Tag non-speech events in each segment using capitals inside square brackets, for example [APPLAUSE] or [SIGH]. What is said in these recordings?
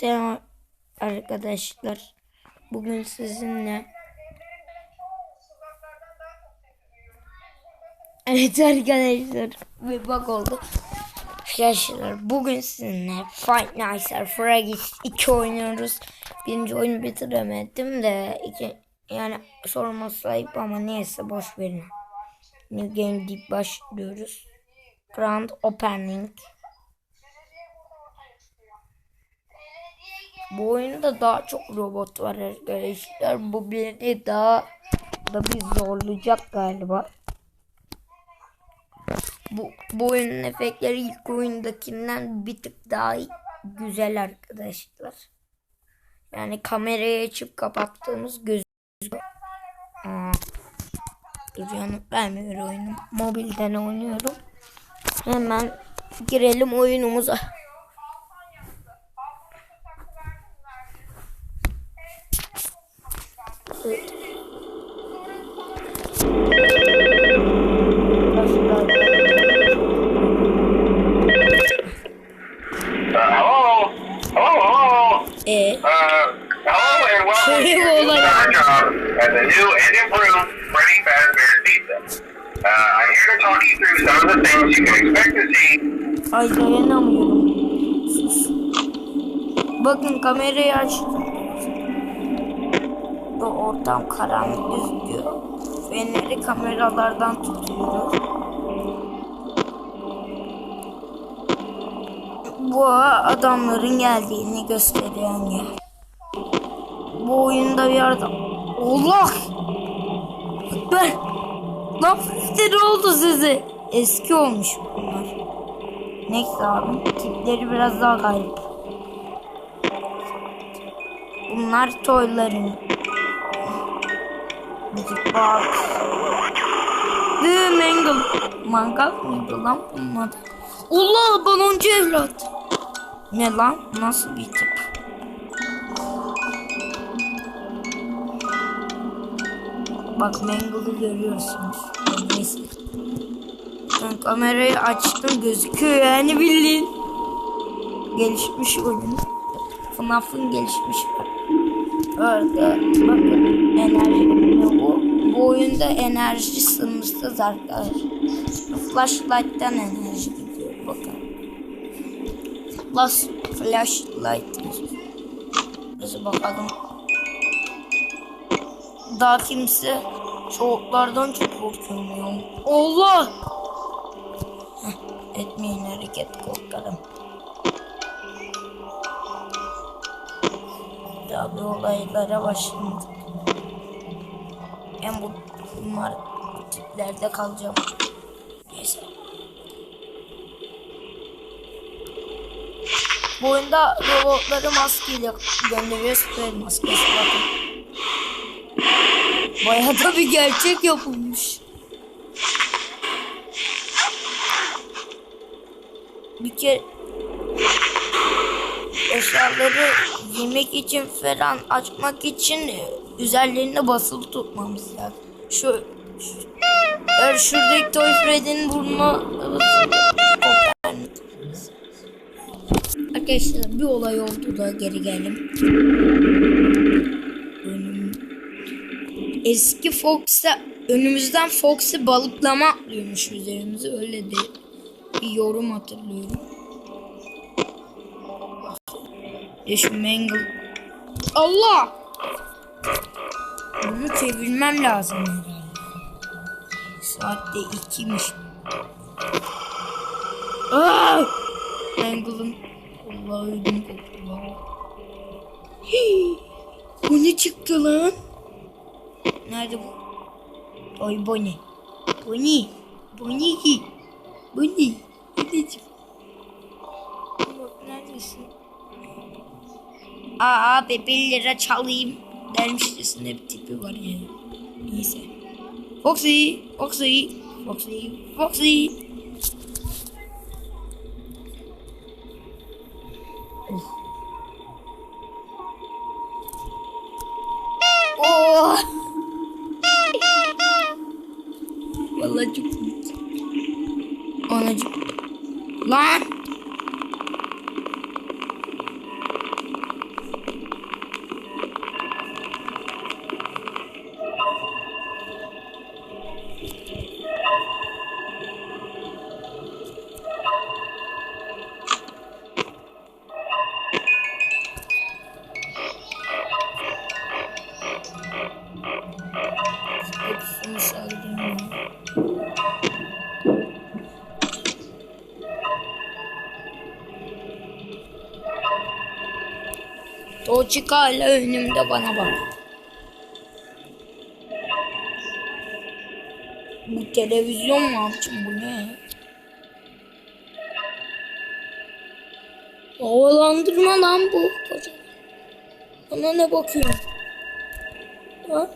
Selam arkadaşlar. Bugün sizinle Evet arkadaşlar bir bak oldu. Arkadaşlar bugün sizinle Fight Nights Fragis 2 oynuyoruz. Birinci oyunu bitiremedim de iki, yani sorma sahip ama neyse boş verin. New Game deyip başlıyoruz. Grand Opening. Bu oyunda daha çok robot var arkadaşlar. Bu beni daha da bir zorlayacak galiba. Bu, bu oyunun efektleri ilk oyundakinden bir tık daha güzel arkadaşlar. Yani kamerayı açıp kapattığımız gözüküyor. Dur yanıt vermiyor oyunum. Mobilden oynuyorum. Hemen girelim oyunumuza. Evet. Uh, hello? Hello, hello? E Uh, hello and welcome Hey, to hold on. our job at the new and improved Freddy Fazbear's Pizza. Uh, I'm here to talk you through some of the things you can expect to see ay dayanamıyorum. Bakın kamerayı açtım. Bu ortam karanlık gözüküyor. Feneri kameralardan tutuyoruz. Bu adamların geldiğini gösteriyor ya. Bu oyunda bir yerde... Allah! Ben... Lan ne oldu size? Eski olmuş bunlar. Neyse abi. Tipleri biraz daha garip. Bunlar toyların. Müzik box. The Mangle. Mangal mıydı lan bunun adı? Allah baloncu evlat. Ne lan? Nasıl bir tip? Bak Mangle'ı görüyorsunuz. Neyse. Ben kamerayı açtım gözüküyor yani bildiğin. Gelişmiş oyun. FNAF'ın gelişmiş Orada bakın enerji gidiyor bu. Bu oyunda enerji sınırsız arkadaşlar. Flashlight'tan enerji gidiyor bakın. Flash, flashlight. Bize bakalım. Daha kimse soğuklardan çok korkuyor. Allah! Etmeyin hareket korkarım. Tabi olaylara başladı. Ben bu bunlar bu tiplerde kalacağım. Neyse. Bu oyunda robotları maskeyle gönderiyor. Sprey maskesi bakın. Bayağı da bir gerçek yapılmış. Bir kere eşyaları yemek için falan açmak için üzerlerine basılı tutmamız lazım. Şu, şu şuradaki Toy Freddy'nin burnuna Arkadaşlar bir olay oldu da geri geldim. Eski Fox'a önümüzden Fox'ı balıklama atlıyormuş üzerimize öyle de bir yorum hatırlıyorum. Ya şu Mangle. Allah! Bunu çevirmem lazım herhalde. Saatte ikiymiş. Aa! Mangle'ın. Allah ödüm koptu! Bu ne çıktı lan? Nerede bu? Bu ne ki? Bu ne? Anneciğim. Neredesin? Aa be 1 lira çalayım dermişçesine bir tipi var ya. Neyse. Foxy, Foxy, Foxy, Foxy. Vallahi çok. Anacık. Lan. Toçik hala önümde bana bak. Bu televizyon mu abicim bu ne? Havalandırma lan bu. Bana ne bakıyor? Ha?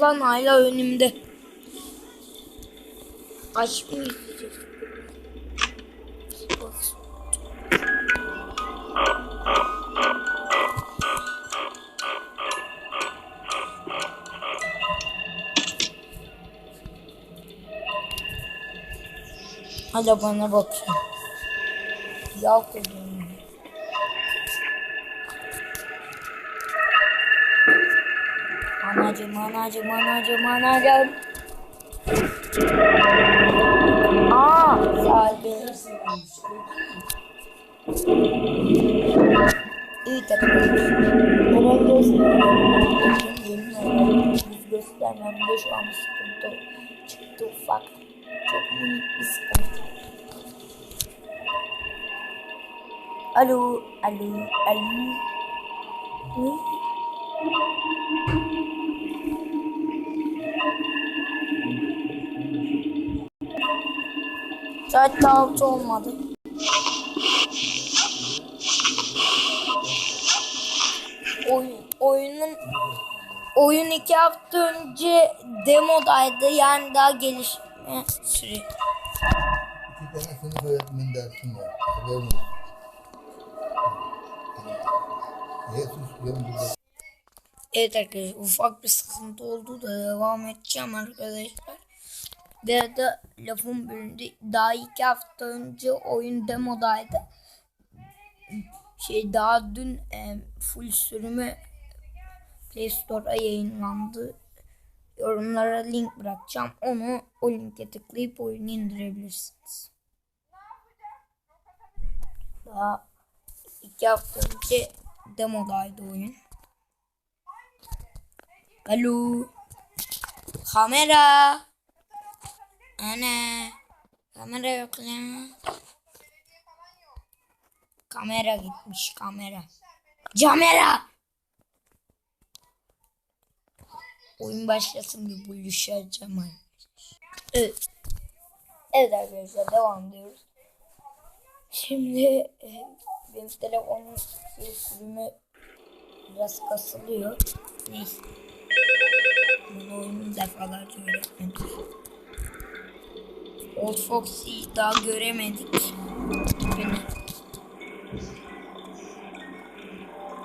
Lan hala önümde. Aç mı izleyeceğiz? Hala bana bakıyor. Yağ koyuyorum. Anacım, anacım, anacım, anacım. Aa, sahibi. İyi takılmış. Ama göstermem. Yemin ederim yüz göstermemde şu an sıkıntı çıktı ufak. Çok minik bir sıkıntı. Alo, alo, alo. Hı? Saat daha altı olmadı. Oyun, oyunun oyun iki hafta önce demodaydı yani daha gelişme sürüyor. İki tane sınıf öğretmen dersim var. Haberin olsun. Niye susuyorsun burada? Evet arkadaşlar ufak bir sıkıntı oldu da devam edeceğim arkadaşlar. Bir arada lafım bölündü. Daha iki hafta önce oyun demodaydı. Şey daha dün e, full sürümü Play Store'a yayınlandı. Yorumlara link bırakacağım. Onu o linke tıklayıp oyunu indirebilirsiniz. Daha iki hafta önce demodaydı oyun. Alo. Kamera. Ana. Kamera yok lan. Kamera gitmiş kamera. Camera. Oyun başlasın bir buluşacağım. arkadaşlar. Evet. Evet arkadaşlar devam ediyoruz. Şimdi e, benim telefonun sürümü biraz kasılıyor. Neyse. Bunu oyunu defalarca öğretmedik. Old Foxy'yi daha göremedik. Beni.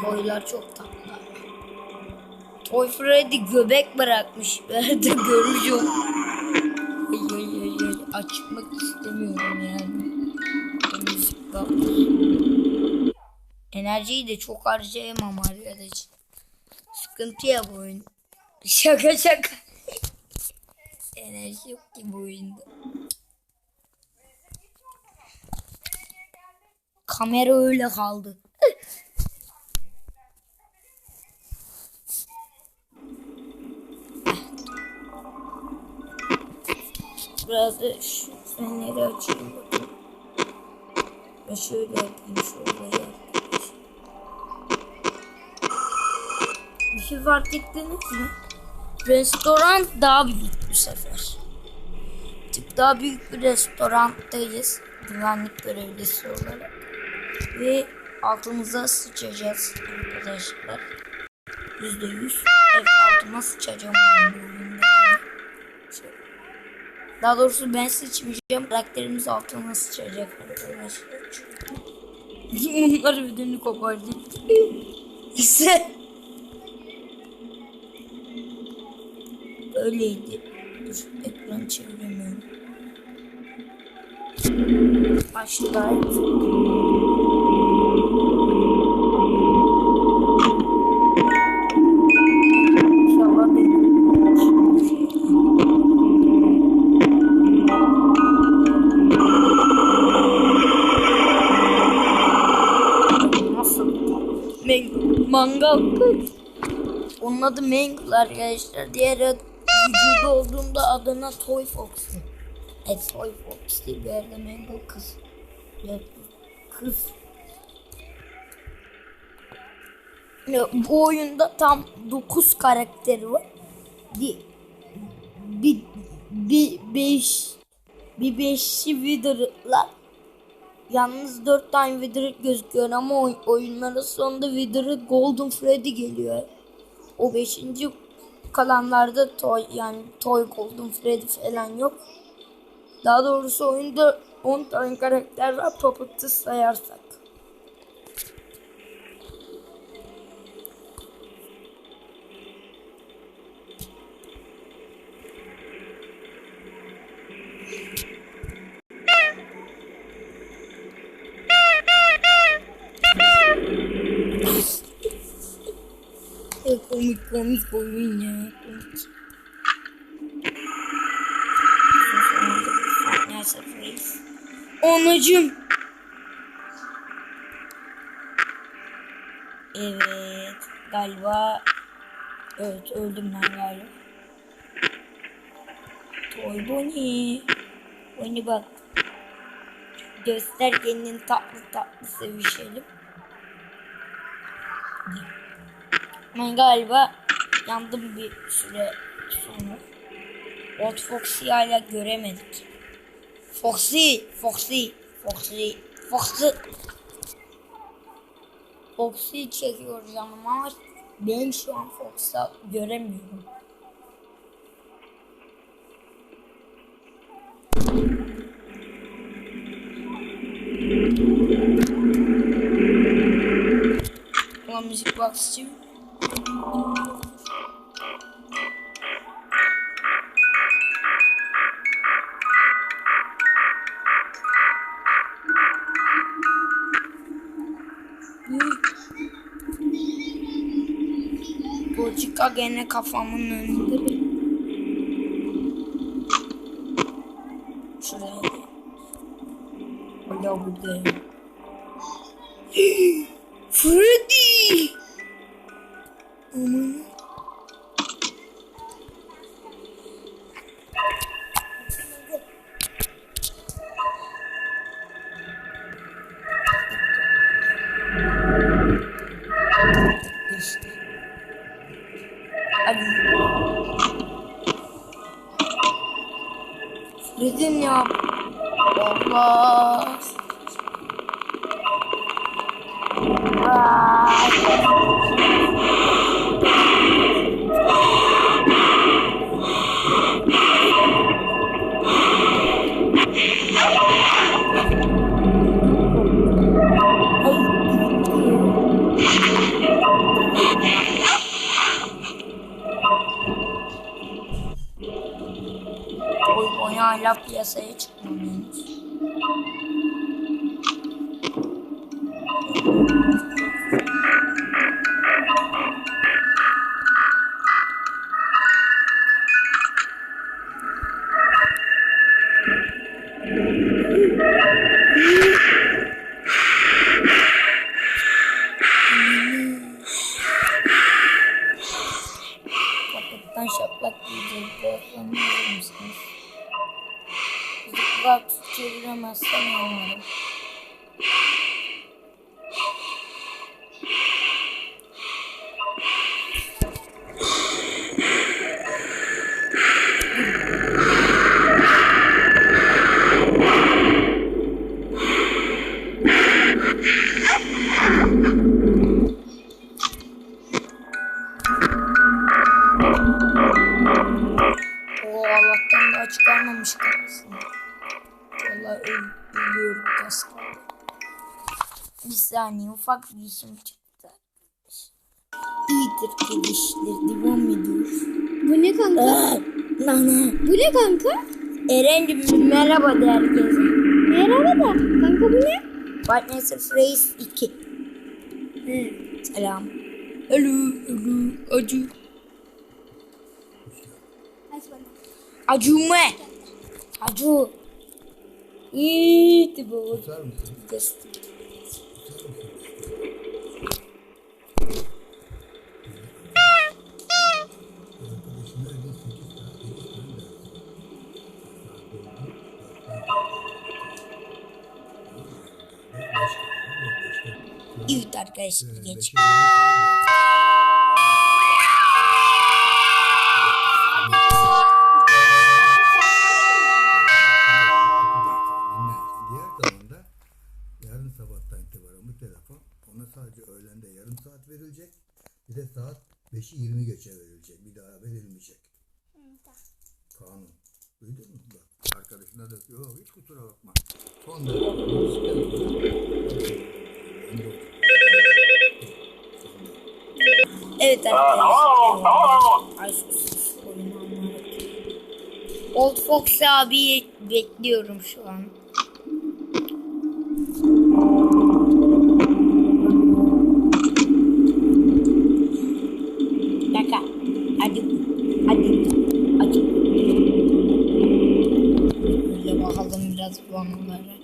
Toylar çok tatlı. Toy Freddy göbek bırakmış. [LAUGHS] Ben de görmüşüm. Ay, ay, ay, ay. Açmak istemiyorum yani. Müzik bak. Enerjiyi de çok harcayamam arkadaş. Sıkıntı ya bu oyun. [LAUGHS] Şaka şaka. Enerji yok ki bu oyunda. Kamera öyle kaldı. Biraz da şu fenleri açayım. Ben şöyle yapayım şöyle yapayım. Bir şey fark ettiniz mi? Restoran daha büyük bu sefer. Tık daha büyük bir restoranttayız. Güvenlik görevlisi olarak. Ve altımıza sıçacağız arkadaşlar. Yüzde yüz. Evet altıma sıçacağım. Daha doğrusu ben sıçmayacağım. Karakterimiz altına sıçacak arkadaşlar. Bunlar ödünü kopardı. İşte. Öyleydi. Dur ekran çeviremiyorum başındaydı. mangal kız. Onun adı Mangle arkadaşlar. Diğer adı vücudu olduğunda adına Toy Fox. E Toy Fox değil bir yerde Mangle kız. Ya, kız. Ya, bu oyunda tam 9 karakteri var. Bir bir bir beş bir beşi Wither'lar. Yalnız 4 tane Wither gözüküyor ama oy- oyunların sonunda Wither'ı Golden Freddy geliyor. O 5. kalanlarda Toy yani Toy Golden Freddy falan yok. Daha doğrusu oyunda 10 tane karakter var Puppet'ı sayarsak. E, komik komik Anacım. Evet. Galiba. Evet öldüm ben galiba. Toy Bonnie. Bonnie bak. Göster kendini tatlı tatlı sevişelim. Ben galiba yandım bir süre sonra. Old Foxy'yi hala göremedik. Foxy, Foxy, Foxy, Foxy. Foxy çekiyoruz ama ben şu an Fox'u göremiyorum. Ulan müzik box'cığım. Bocika gene kafamın önünde Oy oy hala piyasaya çıkmamış. Saniye ufak bir işim çıktı. İyidir işler devam ediyor. Bu ne kanka? Aa, Nana. Bu ne kanka? Eren'cim merhaba de herkese. Merhaba da. Kanka bu ne? At Freddy's 2. Hı, Selam. Alo, alo, acı. Acı mı? Acı. İyi, bu. Göster. Evet arkadaşlar beşe geç. yarın sabahtan itibaren bu telefon ona sadece öğlende yarım saat verilecek. Bir de saat 5'i 20 geçe verilecek. Bir daha verilmeyecek. Kanun. Duydun mu? Bak arkadaşına da diyor hiç kusura bakma. Son derece. Evet arkadaşlar. Old Fox abi bekliyorum şu an. Bu anılara.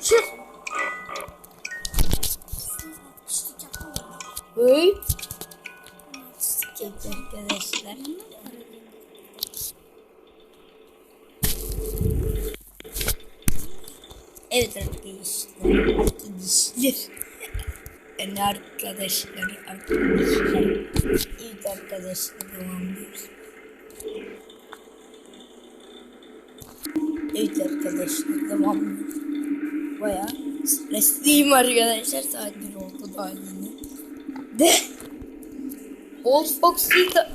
Çık. Hey. Arkadaşlar. Evet arkadaşlar. Arkadaşlar. Arkadaşlar. Arkadaşlar. Evet arkadaşlar devam ediyoruz. Evet arkadaşlar devam ediyoruz. Baya stresliyim arkadaşlar. Saat 1 oldu daha yeni. De. Old Foxy da...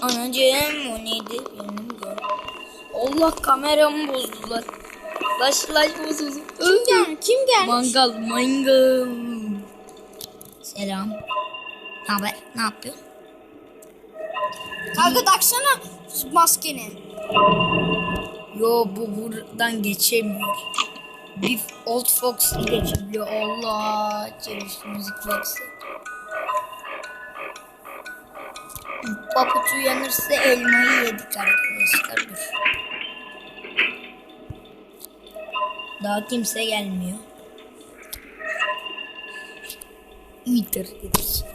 Anacığım o neydi? Benim gör. Allah kameramı bozdular. Flash flash bozuldu. Kim, gel kim gelmiş? Mangal mangal. Selam. Ne haber? Ne yapıyorsun? Kanka taksana maskeni. Yo bu buradan geçemiyor. Bir Old Fox geçebiliyor. Allah. Çeviş müzik box'ı. Paput uyanırsa elmayı yedik arkadaşlar. Dur. Daha kimse gelmiyor. İyidir arkadaşlar.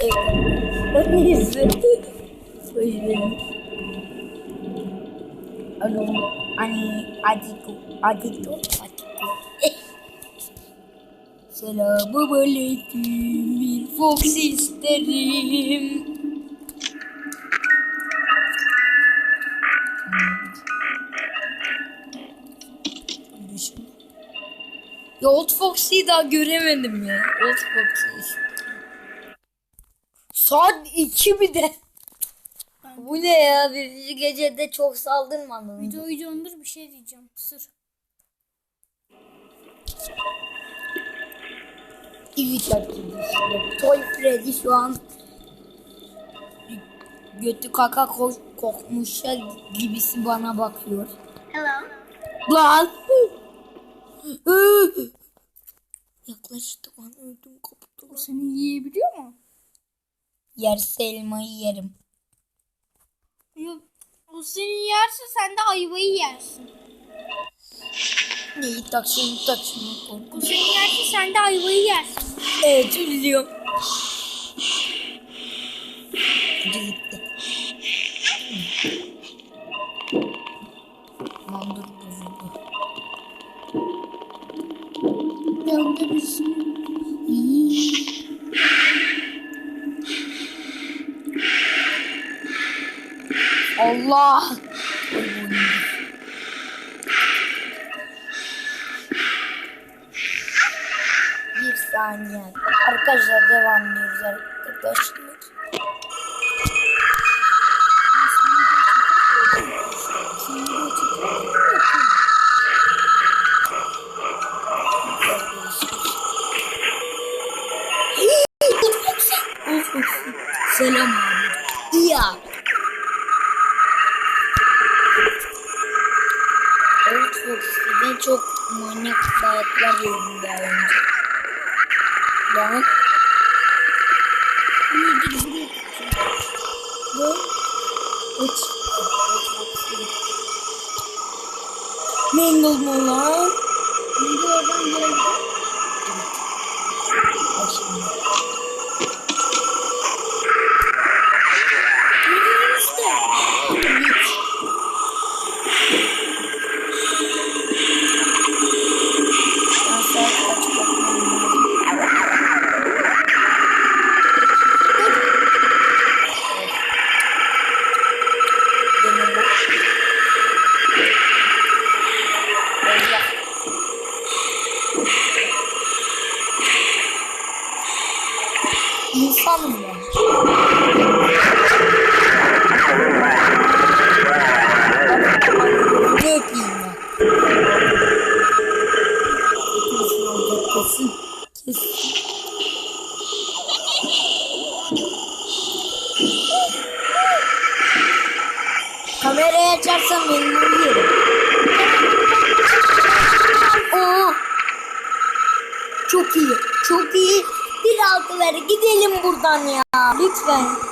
Evet. Neyse. Boş verin. Alo. Hani Adiko. Adiko. Adiko. Selamun aleyküm. Bir Fox isterim. Foxy'yi daha göremedim ya. Old Foxy. Saat 2 bir de. Bu ne ya? Birinci gecede çok saldırmadın. Videoyu dondur bir şey diyeceğim. Sır. Evet arkadaşlar. Toy Freddy şu an götü kaka ko kokmuşa gibisi bana bakıyor. Hello. Lan! Yaklaştı lan öldüm koptu lan. Seni yiyebiliyor mu? Yerse elmayı yerim. Yok. O seni yerse sen de ayvayı yersin. Neyi tak şunu tak şunu korku. O seni yerse sen de ayvayı yersin. Evet. Gitti gitti. Allah. Oy, boynum. Bir saniye. Arkadaşlar devam ediyoruz arkadaşlar. Selam abi. Ya. Old en çok manyak bayatlar gördüm daha önce. Lan. Ve uç. Mangle mı lan? Mangle oradan gelebilir. Çok iyi. Çok iyi. Bir altı ver. Gidelim buradan ya. Lütfen.